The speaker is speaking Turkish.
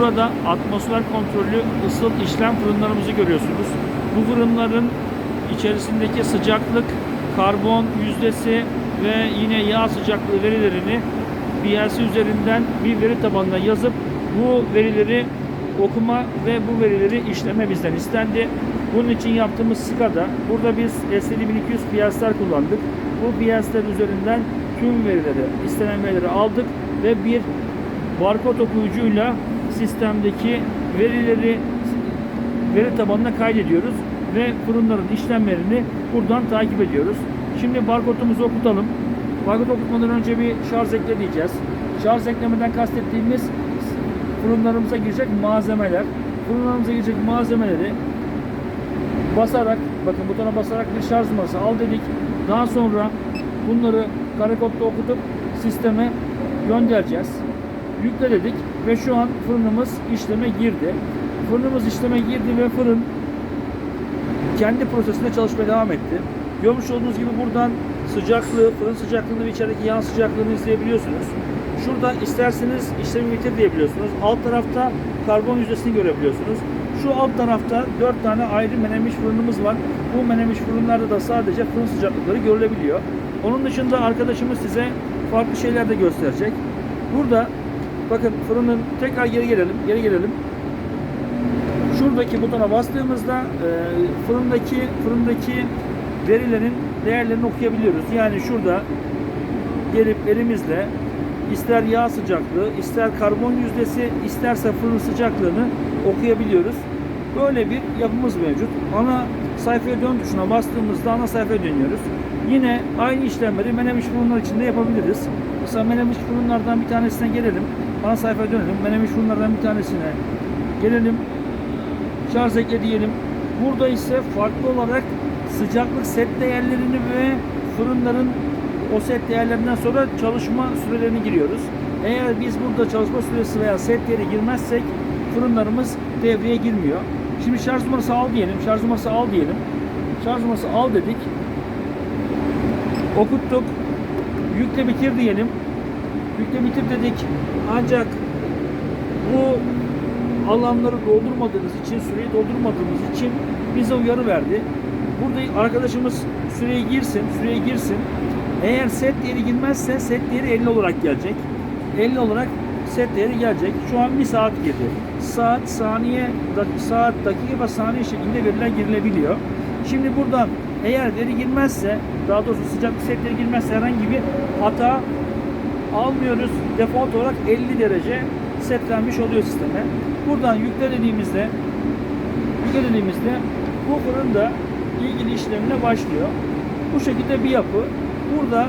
Burada atmosfer kontrollü ısıl işlem fırınlarımızı görüyorsunuz. Bu fırınların içerisindeki sıcaklık, karbon yüzdesi ve yine yağ sıcaklığı verilerini BLC üzerinden bir veri tabanına yazıp bu verileri okuma ve bu verileri işleme bizden istendi. Bunun için yaptığımız SCADA, burada biz SL1200 PLC'ler kullandık. Bu PLC'ler üzerinden tüm verileri, istenen verileri aldık ve bir barkod okuyucuyla sistemdeki verileri veri tabanına kaydediyoruz ve fırınların işlemlerini buradan takip ediyoruz. Şimdi barkodumuzu okutalım. Barkod okutmadan önce bir şarj ekle diyeceğiz. Şarj eklemeden kastettiğimiz fırınlarımıza girecek malzemeler. Fırınlarımıza girecek malzemeleri basarak, bakın butona basarak bir şarj numarası al dedik. Daha sonra bunları karekodda okutup sisteme göndereceğiz. Yükle dedik ve şu an fırınımız işleme girdi. Fırınımız işleme girdi ve fırın kendi prosesinde çalışmaya devam etti. Görmüş olduğunuz gibi buradan sıcaklığı, fırın sıcaklığını ve içerideki yağ sıcaklığını izleyebiliyorsunuz. Şurada isterseniz işlemi bitir diyebiliyorsunuz. Alt tarafta karbon yüzdesini görebiliyorsunuz. Şu alt tarafta 4 tane ayrı menemiş fırınımız var. Bu menemiş fırınlarda da sadece fırın sıcaklıkları görülebiliyor. Onun dışında arkadaşımız size farklı şeyler de gösterecek. Burada bakın fırının tekrar geri gelelim. Geri gelelim şuradaki butona bastığımızda e, fırındaki fırındaki verilerin değerlerini okuyabiliyoruz. Yani şurada gelip elimizle ister yağ sıcaklığı, ister karbon yüzdesi, isterse fırın sıcaklığını okuyabiliyoruz. Böyle bir yapımız mevcut. Ana sayfaya dön tuşuna bastığımızda ana sayfaya dönüyoruz. Yine aynı işlemleri menemiş fırınlar içinde yapabiliriz. Mesela menemiş fırınlardan bir tanesine gelelim. Ana sayfaya dönelim. Menemiş fırınlardan bir tanesine gelelim şarj ekle diyelim. Burada ise farklı olarak sıcaklık set değerlerini ve fırınların o set değerlerinden sonra çalışma sürelerini giriyoruz. Eğer biz burada çalışma süresi veya set değeri girmezsek fırınlarımız devreye girmiyor. Şimdi şarj numarası al diyelim. Şarj numarası al diyelim. Şarj numarası al dedik. Okuttuk. Yükle bitir diyelim. Yükle bitir dedik. Ancak bu alanları doldurmadığınız için, süreyi doldurmadığımız için bize uyarı verdi. Burada arkadaşımız süreye girsin, süreye girsin. Eğer set değeri girmezse set değeri 50 olarak gelecek. 50 olarak set değeri gelecek. Şu an bir saat girdi. Saat, saniye, saat, dakika ve saniye şeklinde veriler girilebiliyor. Şimdi buradan eğer veri girmezse, daha doğrusu sıcaklık set değeri girmezse herhangi bir hata almıyoruz. Default olarak 50 derece setlenmiş oluyor sisteme. Buradan yükle dediğimizde yükle dediğimizde bu fırın da ilgili işlemine başlıyor. Bu şekilde bir yapı. Burada